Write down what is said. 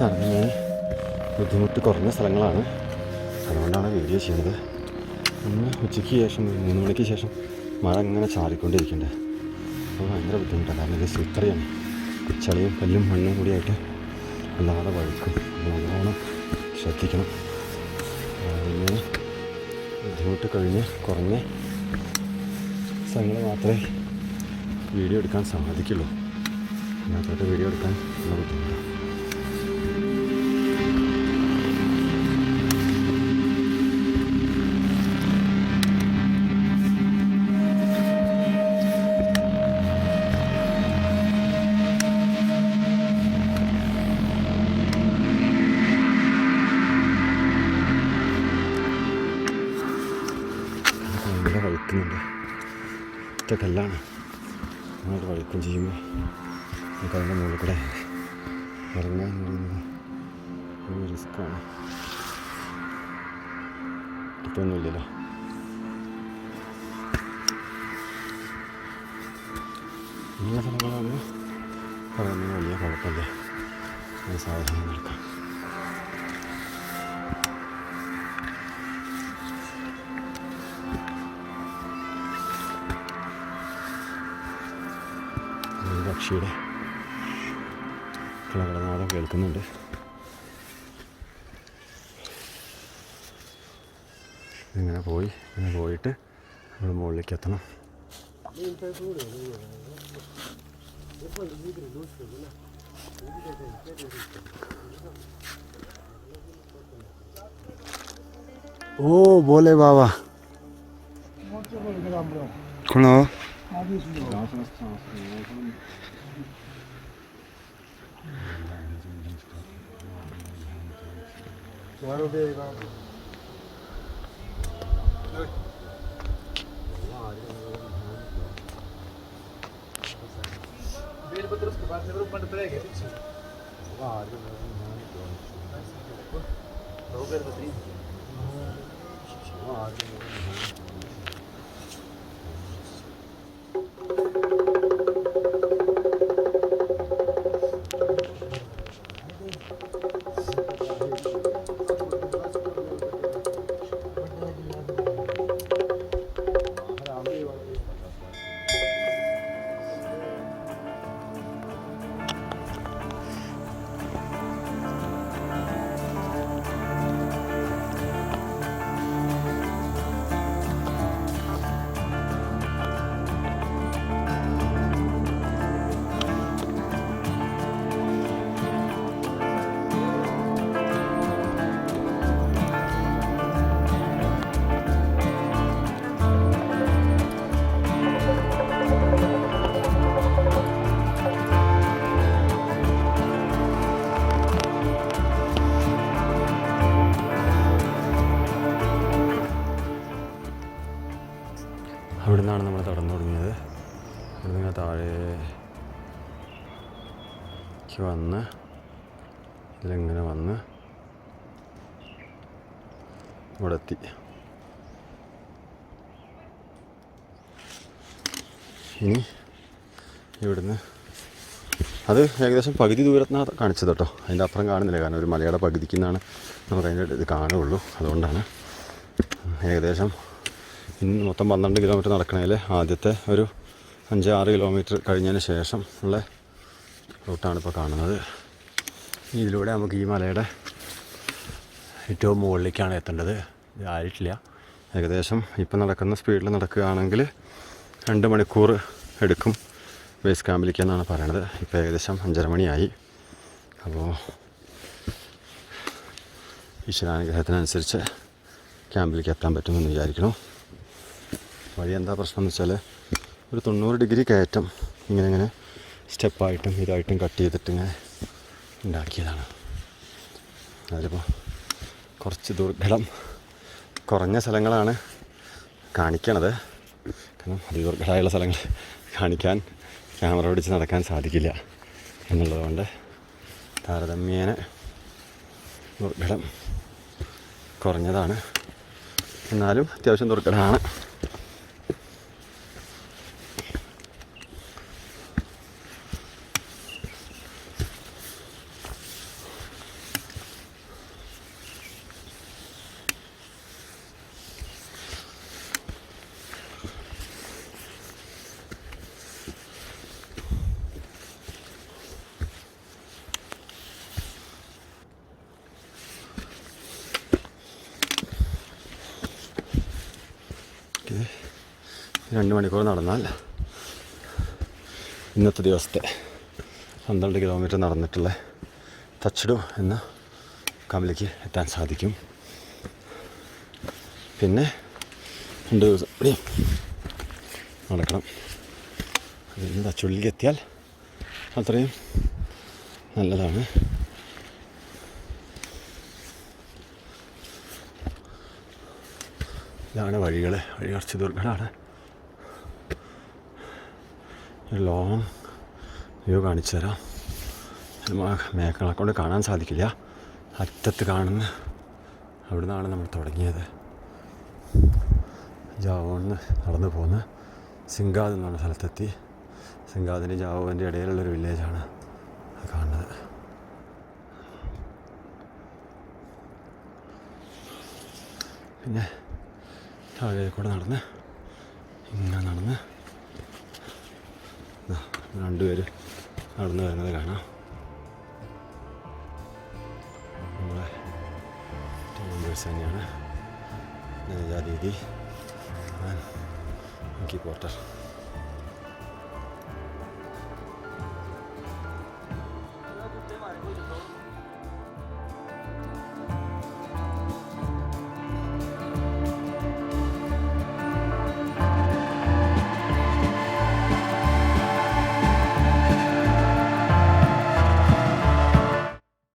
തടഞ്ഞാൽ ബുദ്ധിമുട്ട് കുറഞ്ഞ സ്ഥലങ്ങളാണ്. അതുകൊണ്ടാണ് വീഡിയോ ചെയ്യുന്നത്. ഇന്ന് ഉച്ചയ്ക്ക് ശേഷം മൂന്ന് മണിക്ക് ശേഷം മഴ ഇങ്ങനെ ചാറിക്കൊണ്ടിരിക്കുന്നുണ്ട് അപ്പോൾ ഭയങ്കര ബുദ്ധിമുട്ടാണ്. കാരണം ഇത് സ്ലിപ്പറിയാണ് ചളിയും കല്ലും മണ്ണും കൂടിയായിട്ട് അല്ലാതെ വഴുക്കും. നല്ലോണം ശ്രദ്ധിക്കണം. ഇങ്ങനെ ബുദ്ധിമുട്ട് കഴിഞ്ഞ് കുറഞ്ഞ സ്ഥലങ്ങൾ മാത്രമേ വീഡിയോ എടുക്കാൻ സാധിക്കുള്ളൂ. അതിനകത്തോട്ട് വീഡിയോ എടുക്കാൻ ഉള്ള ബുദ്ധിമുട്ടാണ്. ഭയങ്കര വഴുക്കുന്നുണ്ട് ഒറ്റ കല്ലാണ്. അങ്ങോട്ട് വഴുക്കും ചെയ്യുമ്പോൾ നമുക്ക് അതിന്റെ മുകളിൽ കൂടെ ഇറങ്ങാൻ ഒരു റിസ്ക്കാണ്. ഇപ്പൊന്നുമില്ലല്ലോ ഇങ്ങനെ സ്ഥലങ്ങളാണ്. പറയുന്നത് വലിയ കുഴപ്പമില്ല. സാവധാനം പക്ഷിയുടെ കളകളനാഥം കേൾക്കുന്നുണ്ട്. ഇങ്ങനെ പോയി ഇങ്ങനെ പോയിട്ട് നമ്മൾ മുകളിലേക്ക് എത്തണം. ഓ bole Baba കൊള്ളോ Why would they go? बेलपत्र उसके बाद से ऊपर पड़ेगा पीछे वाह आज बहुत बेलपत्री वाह आज അവിടെ നിന്നാണ് നമ്മൾ തുടർന്നു തുടങ്ങിയത്. അവിടെ നിന്ന് താഴേക്ക് വന്ന് ഇതിലിങ്ങനെ വന്ന് ഇവിടെ എത്തി. ഇനി ഇവിടുന്ന് അത് ഏകദേശം പകുതി ദൂരത്തിനാണ് കാണിച്ചത് കേട്ടോ. അതിന്റെ അപ്പുറം കാണുന്നില്ല. കാരണം ഒരു മലയുടെ പകുതിക്ക് നിന്നാണ് നമുക്ക് അതിന്റെ ഇത് കാണുകയുള്ളൂ. അതുകൊണ്ടാണ് ഏകദേശം മൊത്തം പന്ത്രണ്ട് കിലോമീറ്റർ നടക്കണതിൽ ആദ്യത്തെ ഒരു അഞ്ച് ആറ് കിലോമീറ്റർ കഴിഞ്ഞതിന് ശേഷം ഉള്ള റൂട്ടാണ് ഇപ്പോൾ കാണുന്നത്. ഇതിലൂടെ നമുക്ക് ഈ മലയുടെ ഏറ്റവും മുകളിലേക്കാണ് എത്തേണ്ടത്. ഇത് ആയിട്ടില്ല. ഏകദേശം ഇപ്പം നടക്കുന്ന സ്പീഡിൽ നടക്കുകയാണെങ്കിൽ രണ്ട് മണിക്കൂർ എടുക്കും ബേസ് ക്യാമ്പിലേക്ക് എന്നാണ് പറയണത്. ഇപ്പോൾ ഏകദേശം അഞ്ചര മണിയായി. അപ്പോൾ ഈശ്വരാനുഗ്രഹത്തിനനുസരിച്ച് ക്യാമ്പിലേക്ക് എത്താൻ പറ്റുമെന്ന് വിചാരിക്കണം വഴി എന്താ പ്രശ്നം എന്ന് വെച്ചാൽ ഒരു തൊണ്ണൂറ് ഡിഗ്രി കയറ്റം ഇങ്ങനെ ഇങ്ങനെ സ്റ്റെപ്പായിട്ടും ഇതായിട്ടും കട്ട് ചെയ്തിട്ട് ഇങ്ങനെ ഉണ്ടാക്കിയതാണ്. അതിലിപ്പോൾ കുറച്ച് ദുർഘടം കുറഞ്ഞ സ്ഥലങ്ങളാണ് കാണിക്കണത്. കാരണം അതിദുർഘടമായുള്ള സ്ഥലങ്ങൾ കാണിക്കാൻ ക്യാമറ പിടിച്ച് നടക്കാൻ സാധിക്കില്ല എന്നുള്ളതുകൊണ്ട് താരതമ്യേന ദുർഘടം കുറഞ്ഞതാണ്. എന്നാലും അത്യാവശ്യം ദുർഘടമാണ്. രണ്ട് മണിക്കൂർ നടന്നാൽ ഇന്നത്തെ ദിവസത്തെ പന്ത്രണ്ട് കിലോമീറ്റർ നടന്നിട്ടുള്ള തച്ചടു എന്ന കമലിക്ക് എത്താൻ സാധിക്കും. പിന്നെ രണ്ട് ദിവസം കൂടി നടക്കണം. അതിന് തച്ചുള്ളിലേക്ക് എത്തിയാൽ അത്രയും നല്ലതാണ്. ഇതാണ് വഴികൾ വഴി കുറച്ച് ദുർഘടമാണ് ഒരു ലോങ് വ്യൂ കാണിച്ചു തരാം. ഇത് മ- മേഘങ്ങളെ കൊണ്ട് കാണാൻ സാധിക്കില്ല. അറ്റത്ത് കാണുന്ന അവിടെ നിന്നാണ് നമ്മൾ തുടങ്ങിയത്. ജാവോന്ന് നടന്നു പോകുന്ന സിംഗാദ് എന്ന് പറഞ്ഞ സ്ഥലത്തെത്തി. സിംഗാദിന്റെ ജാവോവിന്റെ ഇടയിലുള്ളൊരു വില്ലേജാണ് അത് കാണുന്നത്. പിന്നെ താഴെ കൂടെ നടന്ന് ഇങ്ങനെ നടന്ന് രണ്ടുപേര് നടന്നു വരുന്നത് കാണാം. നമ്മളെ ടീം മെമ്പേഴ്സ് തന്നെയാണ് ജാദീദി ഞാൻ പോർട്ടർ